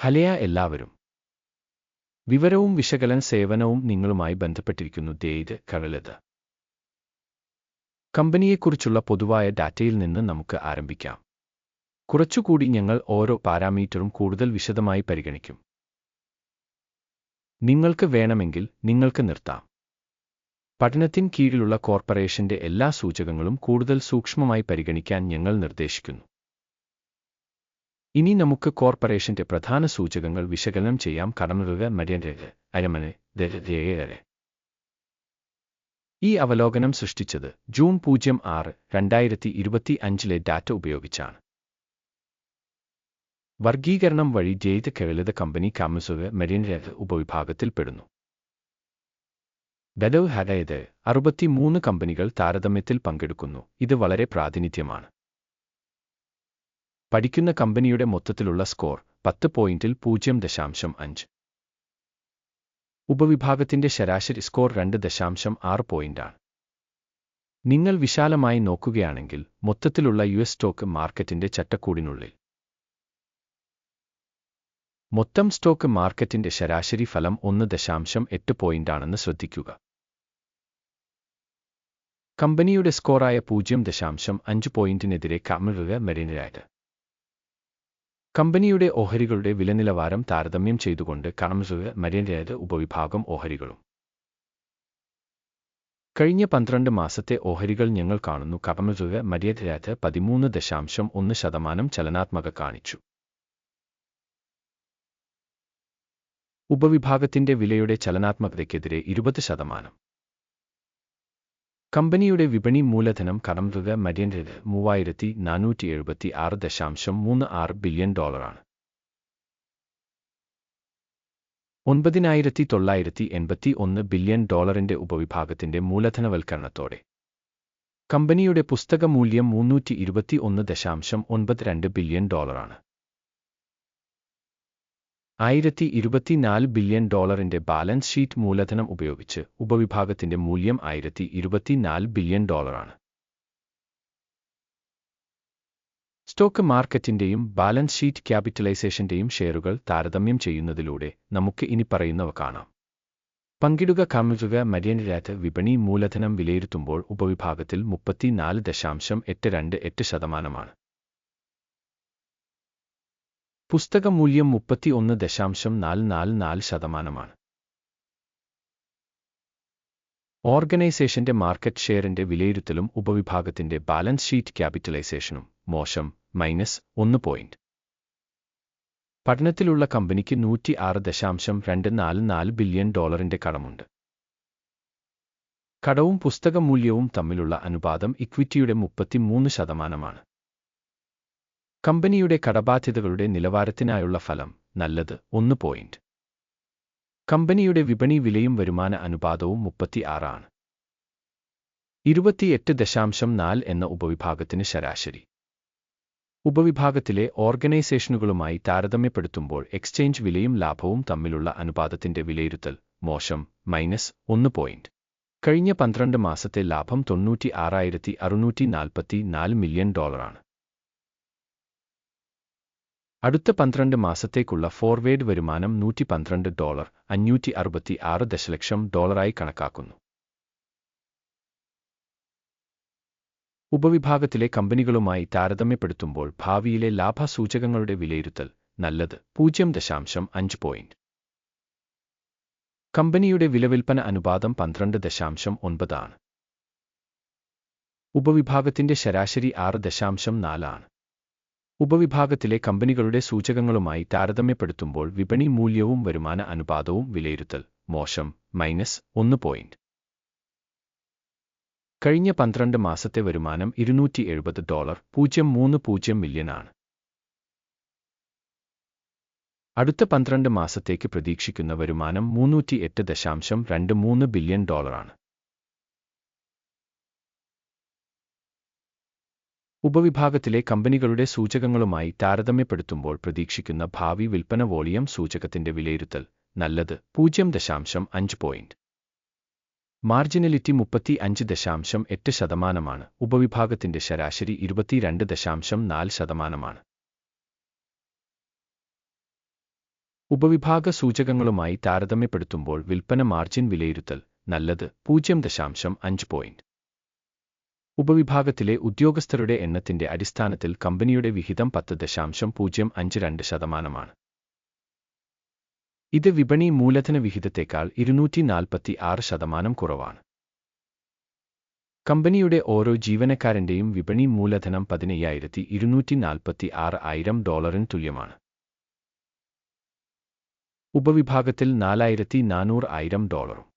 ഹലയ എല്ലാവരും. വിവരവും വിശകലന സേവനവും നിങ്ങളുമായി ബന്ധപ്പെട്ടിരിക്കുന്നു ദേത് കഴലത് കമ്പനിയെക്കുറിച്ചുള്ള പൊതുവായ ഡാറ്റയിൽ നിന്ന് നമുക്ക് ആരംഭിക്കാം. കുറച്ചുകൂടി ഞങ്ങൾ ഓരോ പാരാമീറ്ററും കൂടുതൽ വിശദമായി പരിഗണിക്കും. നിങ്ങൾക്ക് വേണമെങ്കിൽ നിങ്ങൾക്ക് നിർത്താം. പഠനത്തിൻ കീഴിലുള്ള കോർപ്പറേഷന്റെ എല്ലാ സൂചകങ്ങളും കൂടുതൽ സൂക്ഷ്മമായി പരിഗണിക്കാൻ ഞങ്ങൾ നിർദ്ദേശിക്കുന്നു. ഇനി നമുക്ക് കോർപ്പറേഷന്റെ പ്രധാന സൂചകങ്ങൾ വിശകലനം ചെയ്യാം. കടന്നുക മര്യാദ അരമന ഈ അവലോകനം സൃഷ്ടിച്ചത് ജൂൺ പൂജ്യം ആറ് രണ്ടായിരത്തി ഇരുപത്തി അഞ്ചിലെ ഡാറ്റ ഉപയോഗിച്ചാണ്. വർഗീകരണം വഴി ജെയ്ത് കേളിത കമ്പനി കാമസുക മരീൻരേഖ ഉപവിഭാഗത്തിൽപ്പെടുന്നു ഗഡവ് ഹരയത് അറുപത്തിമൂന്ന് കമ്പനികൾ താരതമ്യത്തിൽ പങ്കെടുക്കുന്നു. ഇത് വളരെ പ്രാതിനിധ്യമാണ്. പഠിക്കുന്ന കമ്പനിയുടെ മൊത്തത്തിലുള്ള സ്കോർ പത്ത് പോയിന്റിൽ പൂജ്യം ദശാംശം അഞ്ച്. ഉപവിഭാഗത്തിന്റെ ശരാശരി സ്കോർ രണ്ട് ദശാംശം ആറ് പോയിന്റാണ്. നിങ്ങൾ വിശാലമായി നോക്കുകയാണെങ്കിൽ മൊത്തത്തിലുള്ള യു എസ് സ്റ്റോക്ക് മാർക്കറ്റിന്റെ ചട്ടക്കൂടിനുള്ളിൽ. മൊത്തം സ്റ്റോക്ക് മാർക്കറ്റിന്റെ ശരാശരി ഫലം ഒന്ന് ദശാംശം എട്ട് പോയിന്റാണെന്ന് ശ്രദ്ധിക്കുക. കമ്പനിയുടെ സ്കോറായ പൂജ്യം ദശാംശം അഞ്ച് പോയിന്റിനെതിരെ കമറുക മെറിനരായത്. കമ്പനിയുടെ ഓഹരികളുടെ വിലനിലവാരം താരതമ്യം ചെയ്തുകൊണ്ട് കണംസുക മര്യൻരേത് ഉപവിഭാഗം ഓഹരികളും. കഴിഞ്ഞ പന്ത്രണ്ട് മാസത്തെ ഓഹരികൾ ഞങ്ങൾ കാണുന്നു. കടമസുക മര്യാദരാത് പതിമൂന്ന് ദശാംശം ഒന്ന് ശതമാനം ചലനാത്മക കാണിച്ചു. ഉപവിഭാഗത്തിന്റെ വിലയുടെ ചലനാത്മകതയ്ക്കെതിരെ ഇരുപത് ശതമാനം. കമ്പനിയുടെ വിപണി മൂലധനം കടംതുക മര്യൻറത് മൂവായിരത്തി നാനൂറ്റി എഴുപത്തി ആറ് ദശാംശം മൂന്ന് ആറ് ബില്യൺ ഡോളറാണ്. ഒൻപതിനായിരത്തി തൊള്ളായിരത്തി എൺപത്തി ഒന്ന് ബില്യൺ ഡോളറിന്റെ ഉപവിഭാഗത്തിന്റെ മൂലധനവൽക്കരണത്തോടെ. കമ്പനിയുടെ പുസ്തക മൂല്യം മുന്നൂറ്റി ഇരുപത്തി ഒന്ന് ദശാംശം ഒൻപത് രണ്ട് ബില്യൺ ഡോളറാണ്. ആയിരത്തി ഇരുപത്തിനാല് ബില്യൺ ഡോളറിന്റെ ബാലൻസ് ഷീറ്റ് മൂലധനം ഉപയോഗിച്ച് ഉപവിഭാഗത്തിന്റെ മൂല്യം ആയിരത്തി ഇരുപത്തിനാല് ബില്യൺ ഡോളറാണ്. സ്റ്റോക്ക് മാർക്കറ്റിന്റെയും ബാലൻസ് ഷീറ്റ് ക്യാപിറ്റലൈസേഷന്റെയും ഷെയറുകൾ താരതമ്യം ചെയ്യുന്നതിലൂടെ നമുക്ക് ഇനി പറയുന്നവ കാണാം. പങ്കിടുക കമ്മിറ്റുക മര്യനിരാത്ത് വിപണി മൂലധനം വിലയിരുത്തുമ്പോൾ ഉപവിഭാഗത്തിൽ മുപ്പത്തിനാല് ദശാംശം എട്ട് രണ്ട് എട്ട് ശതമാനമാണ്. പുസ്തക മൂല്യം മുപ്പത്തി ഒന്ന് ദശാംശം നാല് നാല് നാല് ശതമാനമാണ്. ഓർഗനൈസേഷന്റെ മാർക്കറ്റ് ഷെയറിന്റെ വിലയിരുത്തലും ഉപവിഭാഗത്തിന്റെ ബാലൻസ് ഷീറ്റ് ക്യാപിറ്റലൈസേഷനും മോശം മൈനസ് ഒന്ന് പോയിന്റ്. പഠനത്തിലുള്ള കമ്പനിക്ക് നൂറ്റി ആറ് ദശാംശം രണ്ട് നാല് നാല് ബില്യൺ ഡോളറിന്റെ കടമുണ്ട്. കടവും പുസ്തക മൂല്യവും തമ്മിലുള്ള അനുപാതം ഇക്വിറ്റിയുടെ മുപ്പത്തിമൂന്ന് ശതമാനമാണ്. കമ്പനിയുടെ കടബാധ്യതകളുടെ നിലവാരത്തിനായുള്ള ഫലം നല്ലത് ഒന്ന് പോയിന്റ് കമ്പനിയുടെ വിപണി വിലയും വരുമാന അനുപാതവും മുപ്പത്തി ആറാണ് ഇരുപത്തിയെട്ട് ദശാംശം നാല് എന്ന ഉപവിഭാഗത്തിന് ശരാശരി. ഉപവിഭാഗത്തിലെ ഓർഗനൈസേഷനുകളുമായി താരതമ്യപ്പെടുത്തുമ്പോൾ എക്സ്ചേഞ്ച് വിലയും ലാഭവും തമ്മിലുള്ള അനുപാതത്തിന്റെ വിലയിരുത്തൽ മോശം മൈനസ് ഒന്ന് പോയിന്റ് കഴിഞ്ഞ പന്ത്രണ്ട് മാസത്തെ ലാഭം തൊണ്ണൂറ്റി ആറായിരത്തി അറുന്നൂറ്റി നാൽപ്പത്തി നാല് മില്യൺ ഡോളറാണ് അടുത്ത പന്ത്രണ്ട് മാസത്തേക്കുള്ള ഫോർവേഡ് വരുമാനം നൂറ്റി പന്ത്രണ്ട് ഡോളർ അഞ്ഞൂറ്റി അറുപത്തി ആറ് ദശലക്ഷം ഡോളറായി കണക്കാക്കുന്നു. ഉപവിഭാഗത്തിലെ കമ്പനികളുമായി താരതമ്യപ്പെടുത്തുമ്പോൾ ഭാവിയിലെ ലാഭസൂചകങ്ങളുടെ വിലയിരുത്തൽ നല്ലത് പൂജ്യം ദശാംശം അഞ്ച് പോയിന്റ്. കമ്പനിയുടെ വിലവിൽപ്പന അനുപാതം പന്ത്രണ്ട് ദശാംശം ഒൻപതാണ്. ഉപവിഭാഗത്തിന്റെ ശരാശരി ആറ് ദശാംശം നാലാണ് ഉപവിഭാഗത്തിലെ കമ്പനികളുടെ സൂചകങ്ങളുമായി താരതമ്യപ്പെടുത്തുമ്പോൾ വിപണി മൂല്യവും വരുമാന അനുപാതവും വിലയിരുത്തൽ. മോശം. മൈനസ് ഒന്ന് പോയിന്റ്. കഴിഞ്ഞ പന്ത്രണ്ട് മാസത്തെ വരുമാനം ഇരുന്നൂറ്റി എഴുപത് ഡോളർ പൂജ്യം മൂന്ന് പൂജ്യം മില്യനാണ് അടുത്ത പന്ത്രണ്ട് മാസത്തേക്ക് പ്രതീക്ഷിക്കുന്ന വരുമാനം മുന്നൂറ്റി എട്ട് ദശാംശം രണ്ട് മൂന്ന് ബില്യൺ ഡോളറാണ് ഉപവിഭാഗത്തിലെ കമ്പനികളുടെ സൂചകങ്ങളുമായി താരതമ്യപ്പെടുത്തുമ്പോൾ പ്രതീക്ഷിക്കുന്ന ഭാവി വിൽപ്പന വോളിയം സൂചകത്തിന്റെ വിലയിരുത്തൽ. നല്ലത്. പൂജ്യം ദശാംശം അഞ്ച് പോയിന്റ് മാർജിനലിറ്റി മുപ്പത്തി അഞ്ച് ദശാംശം എട്ട് ശതമാനമാണ്. ഉപവിഭാഗത്തിന്റെ ശരാശരി ഇരുപത്തിരണ്ട് ദശാംശം നാല് ശതമാനമാണ്. ഉപവിഭാഗ സൂചകങ്ങളുമായി താരതമ്യപ്പെടുത്തുമ്പോൾ വിൽപ്പന മാർജിൻ വിലയിരുത്തൽ. നല്ലത്. പൂജ്യം ദശാംശം അഞ്ച് പോയിന്റ് ഉപവിഭാഗത്തിലെ ഉദ്യോഗസ്ഥരുടെ എണ്ണത്തിന്റെ അടിസ്ഥാനത്തിൽ കമ്പനിയുടെ വിഹിതം പത്ത് ദശാംശം പൂജ്യം അഞ്ച് രണ്ട് ശതമാനമാണ്. ഇത് വിപണി മൂലധന വിഹിതത്തേക്കാൾ ഇരുന്നൂറ്റി നാൽപ്പത്തി ആറ് ശതമാനം കുറവാണ്. കമ്പനിയുടെ ഓരോ ജീവനക്കാരന്റെയും വിപണി മൂലധനം പതിനയ്യായിരത്തി ഇരുന്നൂറ്റി നാൽപ്പത്തി ആറ് ആയിരം ഡോളറിന് തുല്യമാണ്. ഉപവിഭാഗത്തിൽ നാലായിരത്തി നാനൂറ് ആയിരം ഡോളറും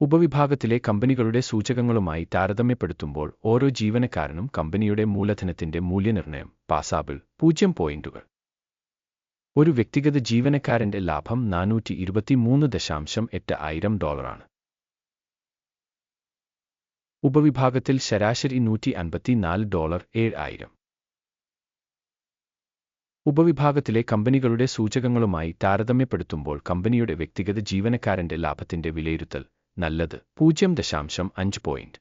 ഉപവിഭാഗത്തിലെ കമ്പനികളുടെ സൂചകങ്ങളുമായി താരതമ്യപ്പെടുത്തുമ്പോൾ ഓരോ ജീവനക്കാരനും കമ്പനിയുടെ മൂലധനത്തിന്റെ മൂല്യനിർണയം പാസാബിൾ പൂജ്യം പോയിന്റുകൾ. ഒരു വ്യക്തിഗത ജീവനക്കാരന്റെ ലാഭം നാനൂറ്റി ഇരുപത്തിമൂന്ന് ദശാംശം എട്ട് ആയിരം ഡോളറാണ്. ഉപവിഭാഗത്തിൽ ശരാശരി നൂറ്റി അൻപത്തിനാല് ഡോളർ ഏഴ് ആയിരം. ഉപവിഭാഗത്തിലെ കമ്പനികളുടെ സൂചകങ്ങളുമായി താരതമ്യപ്പെടുത്തുമ്പോൾ കമ്പനിയുടെ വ്യക്തിഗത ജീവനക്കാരന്റെ ലാഭത്തിന്റെ വിലയിരുത്തൽ നല്ലത്. പൂജ്യം ദശാംശം അഞ്ച് പോയിന്റ്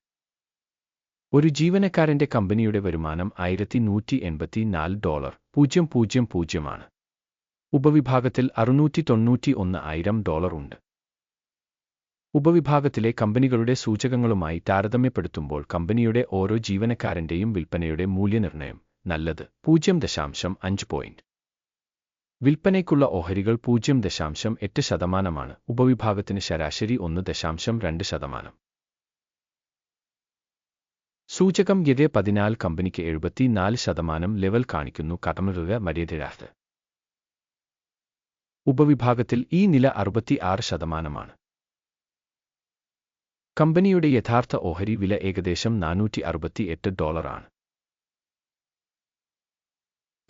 ഒരു ജീവനക്കാരന്റെ കമ്പനിയുടെ വരുമാനം ആയിരത്തി നൂറ്റി എൺപത്തി നാല് ഡോളർ. പൂജ്യം പൂജ്യം പൂജ്യമാണ് ഉപവിഭാഗത്തിൽ അറുന്നൂറ്റി തൊണ്ണൂറ്റി ഒന്ന് ആയിരം ഡോളർ ഉണ്ട്. ഉപവിഭാഗത്തിലെ കമ്പനികളുടെ സൂചകങ്ങളുമായി താരതമ്യപ്പെടുത്തുമ്പോൾ കമ്പനിയുടെ ഓരോ ജീവനക്കാരന്റെയും വിൽപ്പനയുടെ മൂല്യനിർണയം. നല്ലത്. പൂജ്യം ദശാംശം അഞ്ച് പോയിന്റ് വിൽപ്പനയ്ക്കുള്ള ഓഹരികൾ പൂജ്യം ദശാംശം എട്ട് ശതമാനമാണ്. ഉപവിഭാഗത്തിന് ശരാശരി ഒന്ന് ദശാംശം രണ്ട് ശതമാനം. സൂചകം ഗതെ പതിനാല് കമ്പനിക്ക് എഴുപത്തിനാല് ശതമാനം ലെവൽ കാണിക്കുന്നു. കടമറുക മര്യാദരാത് ഉപവിഭാഗത്തിൽ ഈ നില അറുപത്തി ആറ് ശതമാനമാണ്. കമ്പനിയുടെ യഥാർത്ഥ ഓഹരി വില ഏകദേശം നാനൂറ്റി അറുപത്തി എട്ട് ഡോളറാണ്.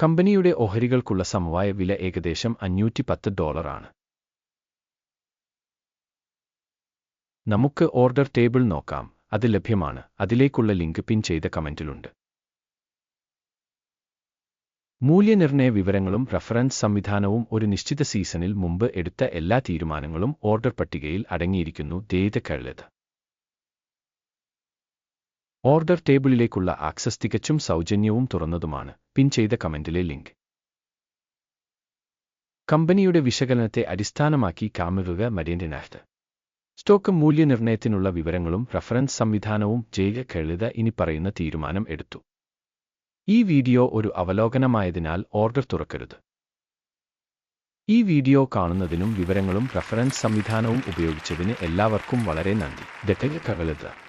കമ്പനിയുടെ ഓഹരികൾക്കുള്ള സമവായ വില ഏകദേശം അഞ്ഞൂറ്റി പത്ത് ഡോളറാണ്. നമുക്ക് ഓർഡർ ടേബിൾ നോക്കാം. അത് ലഭ്യമാണ്. അതിലേക്കുള്ള ലിങ്ക് പിൻ ചെയ്ത കമന്റിലുണ്ട്. മൂല്യനിർണയ വിവരങ്ങളും റഫറൻസ് സംവിധാനവും ഒരു നിശ്ചിത സീസണിൽ മുമ്പ് എടുത്ത എല്ലാ തീരുമാനങ്ങളും ഓർഡർ പട്ടികയിൽ അടങ്ങിയിരിക്കുന്നു. ദേത കഴുത് ഓർഡർ ടേബിളിലേക്കുള്ള ആക്സസ് തികച്ചും സൗജന്യവും തുറന്നതുമാണ്. പിൻ ചെയ്ത കമന്റിലെ ലിങ്ക്. കമ്പനിയുടെ വിശകലനത്തെ അടിസ്ഥാനമാക്കി കാമിറുക മര്യേണ്ടനാഴ്ത്ത് സ്റ്റോക്ക് മൂല്യനിർണയത്തിനുള്ള വിവരങ്ങളും റഫറൻസ് സംവിധാനവും ജയിക കഴുത ഇനി പറയുന്ന തീരുമാനം എടുത്തു. ഈ വീഡിയോ ഒരു അവലോകനമായതിനാൽ ഓർഡർ തുറക്കരുത്. ഈ വീഡിയോ കാണുന്നതിനും വിവരങ്ങളും റഫറൻസ് സംവിധാനവും ഉപയോഗിച്ചതിന് എല്ലാവർക്കും വളരെ നന്ദി. ദത്തക കവലത്